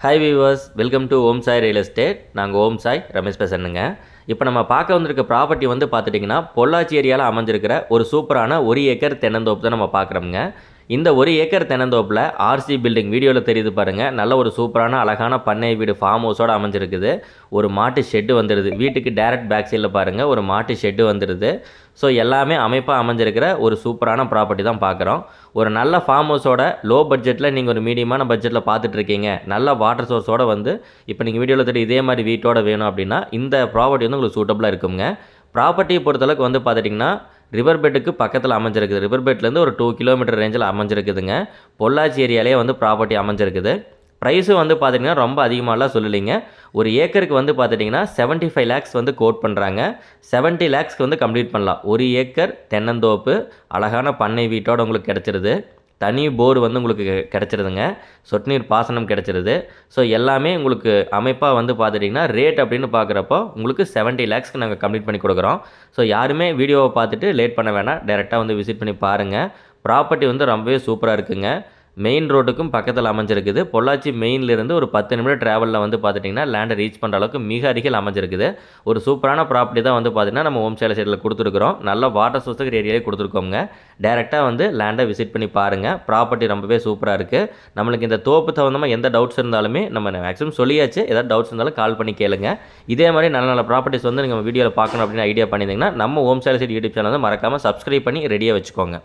Hi viewers welcome to Om Sai real estate நாங்கள் ஓம் சாய் ரமேஷ் பேசணுங்க இப்போ நம்ம பார்க்க வந்திருக்க ப்ராப்பர்ட்டி வந்து பார்த்துட்டிங்கன்னா பொள்ளாச்சி ஏரியாவில் அமைஞ்சிருக்கிற ஒரு சூப்பரான ஒரு ஏக்கர் தென்னந்தோப்பு தான் நம்ம பார்க்குறோம்ங்க. இந்த ஒரு ஏக்கர் தென்னந்தோப்பில் ஆர்சி பில்டிங் வீடியோவில் தெரியுது பாருங்கள் நல்ல ஒரு சூப்பரான அழகான பண்ணை வீடு ஃபார்ம் ஹவுஸோடு அமைஞ்சிருக்குது. ஒரு மாட்டு ஷெட்டு வந்துடுது வீட்டுக்கு டேரக்ட் பேக் சைடில் பாருங்கள் ஒரு மாட்டு ஷெட்டு வந்துடுது ஸோ எல்லாமே அமைப்பாக அமைஞ்சிருக்கிற ஒரு சூப்பரான ப்ராப்பர்ட்டி தான் பார்க்குறோம் ஒரு நல்ல ஃபார்ம் ஹவுஸோட லோ பட்ஜெட்டில் நீங்கள் ஒரு மீடியமான பட்ஜெட்டில் பார்த்துட்ருக்கீங்க நல்ல வாட்டர் சோர்ஸோட வந்து இப்போ நீங்கள் வீடியோவில் தெரியும் இதே மாதிரி வீட்டோட வேணும் அப்படின்னா இந்த ப்ராப்பர்ட்டி வந்து உங்களுக்கு சூட்டபுளாக இருக்குங்க. ப்ராப்பர்ட்டியை பொறுத்தளவுக்கு வந்து பார்த்துட்டிங்கன்னா ரிவர் பெட்டுக்கு பக்கத்தில் அமைஞ்சிருக்குது. ரிவர் பெட்லேருந்து ஒரு டூ கிலோமீட்டர் ரேஞ்சில் அமைஞ்சிருக்குதுங்க. பொள்ளாச்சி ஏரியாலே வந்து ப்ராப்பர்ட்டி அமைஞ்சிருக்குது. ப்ரைஸும் வந்து பார்த்திங்கன்னா ரொம்ப அதிகமாகலாம் சொல்லலைங்க. ஒரு ஏக்கருக்கு வந்து பார்த்துட்டிங்கன்னா செவன்ட்டி ஃபைவ் லேக்ஸ் வந்து கோட் பண்ணுறாங்க செவன்ட்டி லேக்ஸ்க்கு வந்து கம்ப்ளீட் பண்ணலாம். ஒரு ஏக்கர் தென்னந்தோப்பு அழகான பண்ணை வீட்டோட உங்களுக்கு கிடச்சிருது. தனி போர் வந்து உங்களுக்கு கெ- கிடச்சிருதுங்க. சொட்டு நீர் பாசனம் கிடச்சிருது. ஸோ எல்லாமே உங்களுக்கு அமைப்பாக வந்து பார்த்துட்டிங்கன்னா ரேட் அப்படின்னு பார்க்குறப்போ உங்களுக்கு செவன்ட்டி லேக்ஸ்க்கு நாங்கள் கம்ப்ளீட் பண்ணி கொடுக்குறோம். ஸோ யாருமே வீடியோவை பார்த்துட்டு லேட் பண்ண வேணாம். டேரெக்டாக வந்து விசிட் பண்ணி பாருங்கள் ப்ராப்பர்ட்டி வந்து ரொம்பவே சூப்பராக இருக்குங்க. மெயின் ரோட்டுக்கும் பக்கத்தில் அமைஞ்சிருக்குது. பொள்ளாச்சி மெயின்லேருந்து ஒரு பத்து நிமிடம் ட்ராவலில் வந்து பார்த்துட்டிங்கன்னா லேண்டை ரீச் பண்ணுற அளவுக்கு மிக அருகில் அமைஞ்சிருக்குது. ஒரு சூப்பரான ப்ராப்பர்ட்டி தான் வந்து பார்த்திங்கன்னா நம்ம ஹோம் சேலை சைடில் கொடுத்துருக்குறோம். நல்ல வாட்டர் சோர்ஸுக்கு ஏரியாவே கொடுத்துருக்கோங்க டேரெக்டாக வந்து லேண்டை விசிட் பண்ணி பாருங்கள் ப்ராப்பர்ட்டி ரொம்பவே சூப்பராக இருக்குது நம்மளுக்கு இந்த தோப்பு தகுந்தமாக எந்த டவுட்ஸ் இருந்தாலுமே நம்ம மேக்ஸிமம் சொல்லியாச்சு. ஏதாவது டவுட்ஸ் இருந்தாலும் கால் பண்ணி கேளுங்க. இதே மாதிரி நல்ல நல்ல ப்ராப்பர்ட்டிஸ் வந்து நீங்கள் வீடியோவில் பார்க்கணும் அப்படின்னு ஐடியா பண்ணியிருந்தீங்கன்னா நம்ம ஹோம் சேலை சைடு யூடியூப் சேனல் வந்து மறக்காமல் சப்ஸ்கிரைப் பண்ணி ரெடியாக வச்சுக்கோங்க.